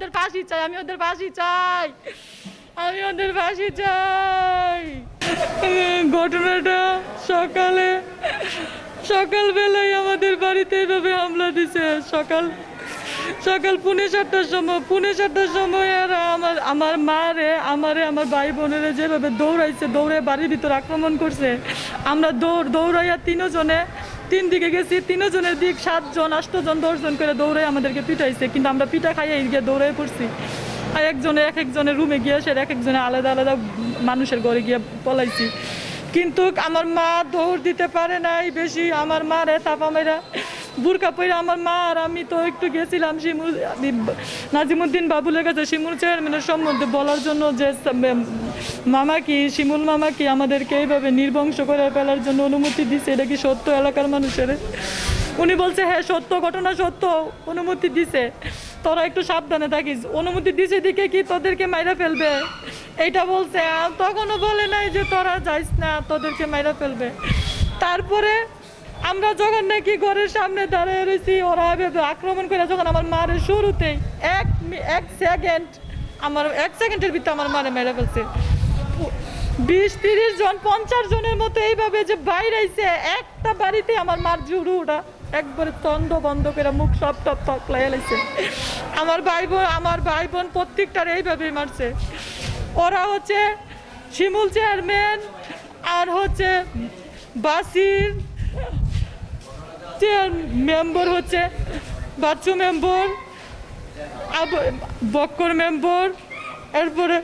ওদের ফাঁসি চাই, আমি ওদের ফাঁসি চাই। আমি ওদের ফাঁসি চাই। ঘটনাটা সকালে, সকালবেলায় আমাদের বাড়িতে এভাবে হামলা দিছে। সকাল সকাল পুনে সাতটার সময়, পুনে সাতটার সময় আর আমার আমার মা রে আমারে, আমার ভাই বোনেরা যেভাবে দৌড়াইছে, দৌড়ে বাড়ির ভিতর আক্রমণ করছে, আমরা দৌড়, দৌড়াইয়া তিনজনে তিন দিকে গেছি, তিনজনের দিক সাতজন আষ্টজন দশজন করে দৌড়ে আমাদেরকে পিটাইছে, কিন্তু আমরা পিঠা খাইয়ে গিয়ে দৌড়ে পড়ছি। আর একজনে এক একজনের রুমে গিয়ে সে এক একজনে আলাদা আলাদা মানুষের ঘরে গিয়ে পলাইছি। কিন্তু আমার মা দৌড় দিতে পারে নাই বেশি, আমার মা রে তাপা মেরা বুরকা পরে আমার মা আর আমি তো একটু গেছিলাম নাজিমুদ্দিন বাবুলের কাছে শিমুল চেয়ারম্যানের সম্বন্ধে বলার জন্য যে মামা কি, শিমুল মামা কি আমাদেরকে এইভাবে নির্বংশ করে ফেলার জন্য অনুমতি দিছে, এটা কি সত্য এলাকার মানুষের? উনি বলছে হ্যাঁ সত্য ঘটনা সত্য, অনুমতি দিছে। তোরা একটু সাবধানে থাকিস। অনুমতি দিছে দিকে কি তোদেরকে মাইরা ফেলবে? এইটা বলছে। তখনও বলে নাই যে তোরা যাইস না, তোদেরকে মাইরা ফেলবে। তারপরে আমরা যখন নাকি ঘরের সামনে দাঁড়িয়ে রয়েছি, ওরা আক্রমণ করে যখন আমার মারের শুরুতেই এক এক সেকেন্ড আমার এক সেকেন্ডের ভিতরে আমার মারে মেরে ফেলছে। বিশ, তিরিশ জন, পঞ্চাশ জনের মতো এইভাবে যে বাইরে আইছে একটা বাড়িতে আমার মার জুড়ু ওটা একবারে তন্দ বন্ধ করে মুখ সব টপ টপ লাইছে। আমার ভাই বোন আমার ভাই বোন প্রত্যেকটার এইভাবেই মারছে। ওরা হচ্ছে শিমুল চেয়ারম্যান, আর হচ্ছে বাসির মেম্বার হচ্ছে, বাচ্চু মেম্বার বক্কর মেম্বার এরপরে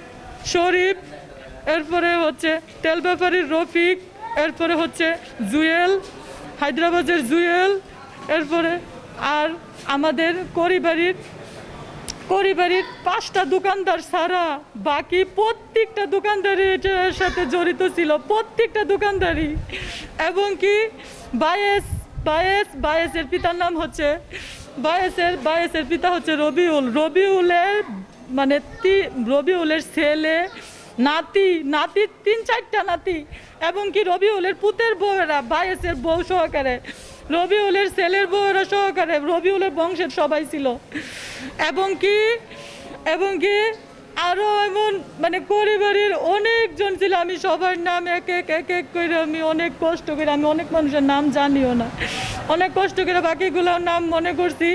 শরীফ, এরপরে হচ্ছে তেল ব্যাপারীর রফিক, এরপরে হচ্ছে জুয়েল, হায়দ্রাবাদের জুয়েল, এরপরে আর আমাদের করিবাড়ির করিবাড়ির পাঁচটা দোকানদার সারা, বাকি প্রত্যেকটা দোকানদারি এটার সাথে জড়িত ছিল, প্রত্যেকটা দোকানদারি এবং কি, বায়েস বায়েস, বায়েসের পিতার নাম হচ্ছে, বায়েসের বায়েসের পিতা হচ্ছে রবিউল। রবিউলের মানে রবিউলের ছেলে, নাতি নাতি, তিন চারটা নাতি এবং কি রবিউলের পুতের বউয়েরা বায়েসের বউ সহকারে, রবিউলের ছেলের বউয়েরা সহকারে রবিউলের বংশের সবাই ছিল। এবং কি এবং কি আরও এমন মানে পরিবারের অনেকজন ছিল, আমি সবার নাম এক এক এক এক করে আমি অনেক কষ্ট করে, আমি অনেক মানুষের নাম জানিও না। অনেক কষ্ট করে বাকিগুলোর নাম মনে করছি,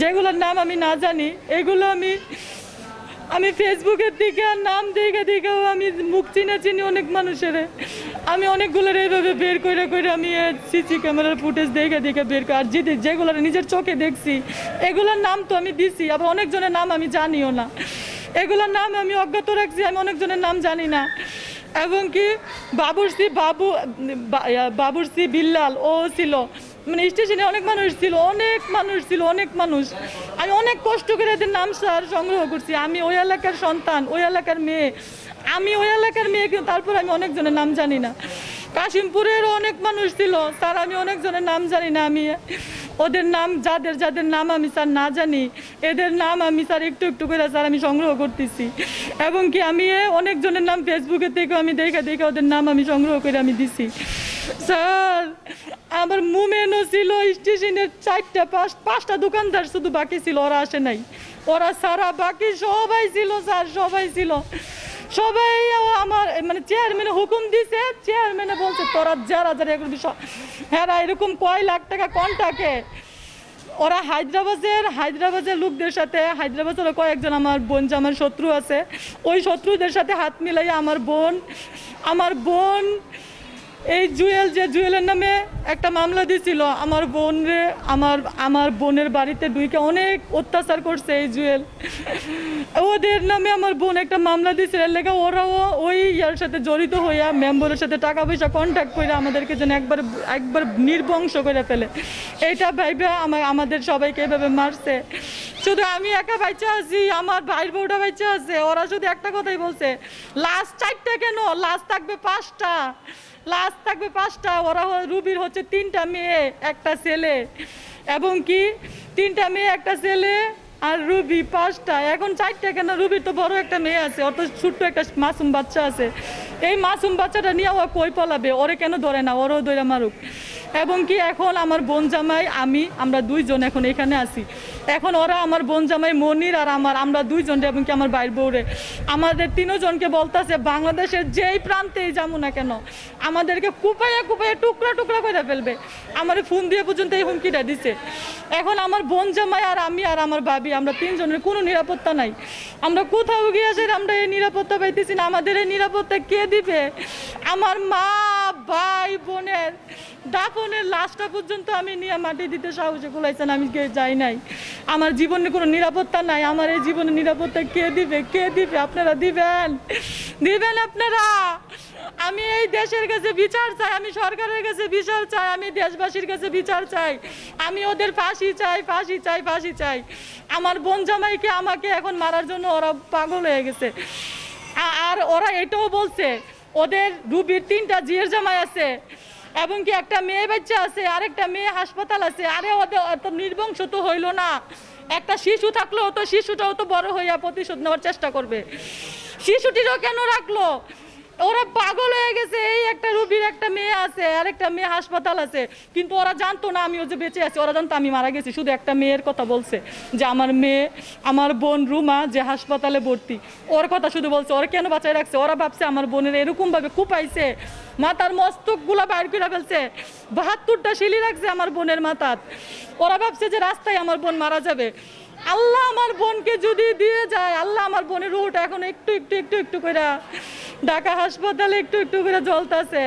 যেগুলোর নাম আমি না জানি, এগুলো আমি আমি ফেসবুকের দিকে আর নাম দেখে দেখেও আমি মুখ চিনে চিনি অনেক মানুষের। আমি অনেকগুলোর এইভাবে বের করে করে আমি সিসি ক্যামেরার ফুটেজ দেখে দেখে বের করে, আর যে যেগুলো নিজের চোখে দেখছি, এগুলোর নাম তো আমি দিছি, আবার অনেকজনের নাম আমি জানিও না। এগুলোর নাম আমি অজ্ঞাত রাখছি, আমি অনেকজনের নাম জানি না। এবং কি বাবুরসি বাবু বাবুরসি বিল্লাল, ও ছিল মানে স্টেশনে অনেক মানুষ ছিল, অনেক মানুষ ছিল, অনেক মানুষ। আমি অনেক কষ্ট করে এদের নাম স্যার সংগ্রহ করছি। আমি ওই এলাকার সন্তান, ওই এলাকার মেয়ে। আমি ওই এলাকার মেয়ে, কিন্তু তারপর আমি অনেকজনের নাম জানি না। কাশিমপুরেরও অনেক মানুষ ছিল, স্যার, আমি অনেকজনের নাম জানি না, আমি ওদের নাম, যাদের যাদের নাম আমি স্যার না জানি, এদের নাম আমি স্যার একটু একটু করে স্যার আমি সংগ্রহ করতেছি। এবং কি আমি অনেকজনের নাম ফেসবুকে থেকে আমি দেখে দেখে ওদের নাম আমি সংগ্রহ করে আমি দিছি। স্যার, আমার মুমেনও ছিল স্টেশনের চারটা পাঁচ, পাঁচটা দোকানদার শুধু বাকি ছিল, ওরা আসে নাই। ওরা সারা বাকি সবাই ছিল, স্যার সবাই ছিল। সবাই আমার মানে চেয়ারম্যানে হুকুম দিছে চেয়ারম্যানে বলছে, তোরা যার, যারা এগুলো হ্যাঁ এরকম কয় লাখ টাকা কন্টাকে। ওরা হায়দ্রাবাদের হায়দ্রাবাদের লোকদের সাথে, হায়দ্রাবাদের কয়েকজন আমার বোন, যে আমার শত্রু আছে, ওই শত্রুদের সাথে হাত মিলাইয়া আমার বোন আমার বোন এই জুয়েল যে জুয়েলের নামে একটা মামলা দিছিল, আমার বোন আমার আমার বোনের বাড়িতে দুইকে অনেক অত্যাচার করছে এই জুয়েল। ওদের নামে আমার বোন একটা মামলা দিছিল এর লেগে ওরাও ওই ইয়ার সাথে জড়িত হইয়া মেম্বারের সাথে টাকা পয়সা কন্ট্যাক্ট করে আমাদেরকে যেন একবার একবার নির্বংশ করে ফেলে। এইটা ভাইবে আমার আমাদের সবাইকে এভাবে মারছে। শুধু আমি একা বাচ্চা আছি, আমার ভাইয়ের বউটা বাচ্চা আছে, ওরা শুধু একটা কথাই বলছে লাস্ট চারটা কেন? লাস্ট থাকবে পাঁচটা। লাস্ট থাকবে পাঁচটা, ওরা রুবির হচ্ছে তিনটা মেয়ে, একটা ছেলে। এবং কি? তিনটা মেয়ে, একটা ছেলে আর রুবি পাঁচটা। এখন চারটা কেন? রুবির তো বড় একটা মেয়ে আছে অত ছোট্ট একটা মাসুম বাচ্চা আছে। এই মাসুম বাচ্চাটা নিয়ে ও কই পলাবে? ওরে কেন ধরে না? ওরও ধরে মারুক। এবং কি এখন আমার বোন জামাই, আমি, আমরা দুইজন এখন এখানে আছি। এখন ওরা আমার বোন জামাই মনির আর আমার, আমরা দুইজন এবং কি আমার বাইর বউরে। আমাদের তিনজনকে বলতেছে, বাংলাদেশের যেই প্রান্তেই যাব না কেন, আমাদেরকে কুপাইয়া কুপাইয়া টুকরা টুকরা করে ফেলবে। আমার ফোন দিয়ে পর্যন্ত এই হুমকিটা দিছে। এখন আমার বোন জামাই আর আমি আর আমার ভাবি, আমরা তিনজনের কোনো নিরাপত্তা নাই। আমরা কোথাও গিয়ে আসে আমরা এই নিরাপত্তা পাইতেছি না, আমাদের এই নিরাপত্তা কে দিবে? আমার মা ভাই বোনের, দাফনের লাশটা পর্যন্ত আমি নিয়ে মাটি দিতে সাহসে কুলাইছেন আমি কে যাই নাই। আমার জীবনে কোনো নিরাপত্তা নাই, আমার এই জীবনে নিরাপত্তা কে দিবে কে দিবে, আপনারা দিবেন? দিবেন আপনারা? আমি এই দেশের কাছে বিচার চাই, আমি সরকারের কাছে বিচার চাই, আমি দেশবাসীর কাছে বিচার চাই, আমি ওদের ফাঁসি চাই ফাঁসি চাই ফাঁসি চাই। আমার বোন জামাইকে আমাকে এখন মারার জন্য ওরা পাগল হয়ে গেছে। আর ওরা এটাও বলছে ওদের রুবির তিনটা জিয়ের জামাই আছে, এবং কি একটা মেয়ে বাচ্চা আছে, আরেকটা মেয়ে হাসপাতাল আছে, আরে ওদের অত নির্বংশ তো হইল না। একটা শিশু থাকলেও তো শিশুটাও তো বড় হইয়া প্রতিশোধ নেওয়ার চেষ্টা করবে। শিশুটিরও কেন রাখল? ওরা পাগল হয়ে গেছে। আছে আর একটা মেয়ে হাসপাতাল আছে। কিন্তু ওরা জানতো না আমিও যে বেঁচে আছি। ওরা জানতো আমি মারা গেছি। শুধু একটা মেয়ের কথা বলছে যে আমার মেয়ে, আমার বোন রুমা যে হাসপাতালে ভর্তি। ওর কথা শুধু বলছে, ওরা কেন বাঁচায় রাখছে? ওরা ভাবছে আমার বোনের এরকমভাবে কুপাইছে। মাথার মস্তকগুলো বাইর করে ফেলছে। বাহাত্তরটা শিলি রাখছে আমার বোনের মাথাত। ওরা ভাবছে যে রাস্তায় আমার বোন মারা যাবে। আল্লাহ আমার বোনকে যদি দিয়ে যায়, আল্লাহ আমার বোনের রুহটা এখন একটু একটু একটু একটু করে ঢাকা হাসপাতালে একটু একটু করে জ্বলতেছে।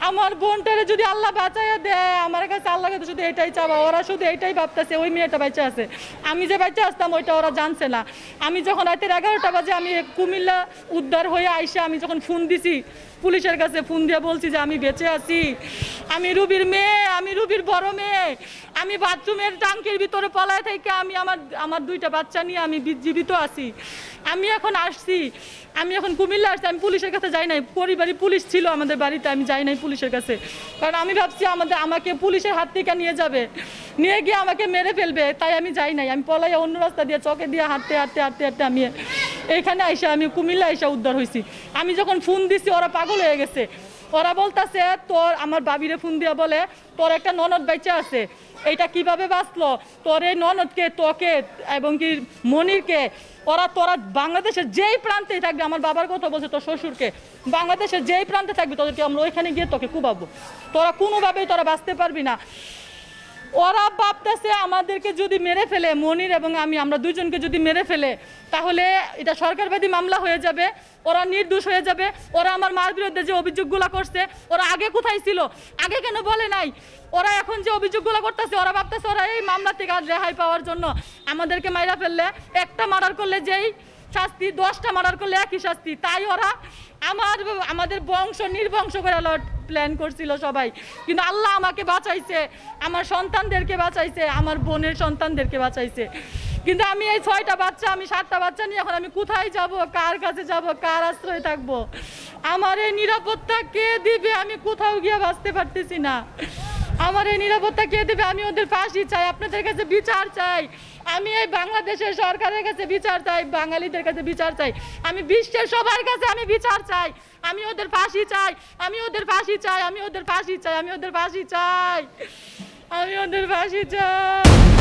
আমার বোনটারে যদি আল্লাহ বাঁচাইয়া দেয়, আমার কাছে আল্লাহ কাছে শুধু এটাই চাওয়া। ওরা শুধু এটাই ভাবতেছে, ওই মেয়েটা বাচ্চা আছে। আমি যে বাচ্চা আসতাম, ওইটা ওরা জানছে না। আমি যখন রাতের এগারোটা বাজে আমি কুমিল্লা উদ্ধার হয়ে আইসা আমি যখন ফোন দিছি, পুলিশের কাছে ফোন দিয়ে বলছি যে আমি বেঁচে আছি। আমি রুবির মেয়ে, আমি রুবির বড় মেয়ে। আমি বাথরুমের টাঙ্কির ভিতরে পলায় থেকে আমি আমার আমার দুইটা বাচ্চা নিয়ে আমি জীবিত আছি। আমি এখন আসছি, আমি এখন কুমিল্লা আসছি, আমি পুলিশের কাছে যাই নাই। পরিবারই পুলিশ ছিল আমাদের বাড়িতে, আমি যাই নাই পুলিশের কাছে। কারণ আমি ভাবছি আমাদের, আমাকে পুলিশের হাত থেকে নিয়ে যাবে। নিয়ে গিয়ে আমাকে মেরে ফেলবে, তাই আমি যাই নাই। আমি পলাই অন্য রাস্তা দিয়ে চকে দিয়ে হাঁটতে হাঁটতে হাঁটতে হাঁটতে আমি এখানে আইসা আমি কুমিল্লা আইসা উদ্ধার হয়েছি আমি যখন ফোন দিছি, ওরা পাগল হয়ে গেছে। ওরা বলতাছে, তোর আমার বাবিরে ফোন দিয়া বলে, তোর একটা ননদ বেঁচে আছে, এইটা কীভাবে বাঁচলো? তোর এই ননদকে, তোকে এবং কি মনিরকে, ওরা তোরা বাংলাদেশের যেই প্রান্তে থাকবে, আমার বাবার কথা বলছে তোর শ্বশুরকে, বাংলাদেশের যেই প্রান্তে থাকবে, তোদেরকে আমরা ওইখানে গিয়ে তোকে কুবাবো। তোরা কোনোভাবেই তোরা বাঁচতে পারবি না। ওরা ভাবতেছে আমাদেরকে যদি মেরে ফেলে, মনির এবং আমি, আমরা দুজনকে যদি মেরে ফেলে, তাহলে এটা সরকারবাদী মামলা হয়ে যাবে, ওরা নির্দোষ হয়ে যাবে, ওরা আমার মার বিরুদ্ধে যে অভিযোগগুলো করছে, ওরা আগে কোথায় ছিল? আগে কেন বলে নাই? ওরা এখন যে অভিযোগগুলো করতেছে, ওরা ভাবতেছে ওরা এই মামলা থেকে আর রেহাই পাওয়ার জন্য আমাদেরকে মাইরা ফেললে, একটা মার্ডার করলে যেই শাস্তি, দশটা মার্ডার করলে একই শাস্তি। তাই ওরা আমার, আমাদের বংশ নির্বংশ করে প্ল্যান করছিল সবাই। কিন্তু আল্লাহ আমাকে বাঁচাইছে, আমার সন্তানদেরকে বাঁচাইছে, আমার বোনের সন্তানদেরকে বাঁচাইছে। কিন্তু আমি এই ছয়টা বাচ্চা, আমি সাতটা বাচ্চা নিয়ে এখন আমি কোথায় যাব, কার কাছে যাব, কার আশ্রয়ে থাকব? আমার এই নিরাপত্তা কে দিবে, আমি কোথাও গিয়ে বাঁচতে পারতেছি না। আমার এই নিরাপত্তা কে দেবে? আমি ওদের ফাঁসি চাই, আপনাদের কাছে বিচার চাই। আমি এই বাংলাদেশের সরকারের কাছে বিচার চাই, বাঙালিদের কাছে বিচার চাই। আমি বিশ্বের সবার কাছে আমি বিচার চাই। আমি ওদের ফাঁসি চাই, আমি ওদের ফাঁসি চাই, আমি ওদের ফাঁসি চাই, আমি ওদের ফাঁসি চাই। আমি ওদের ফাঁসি চাই।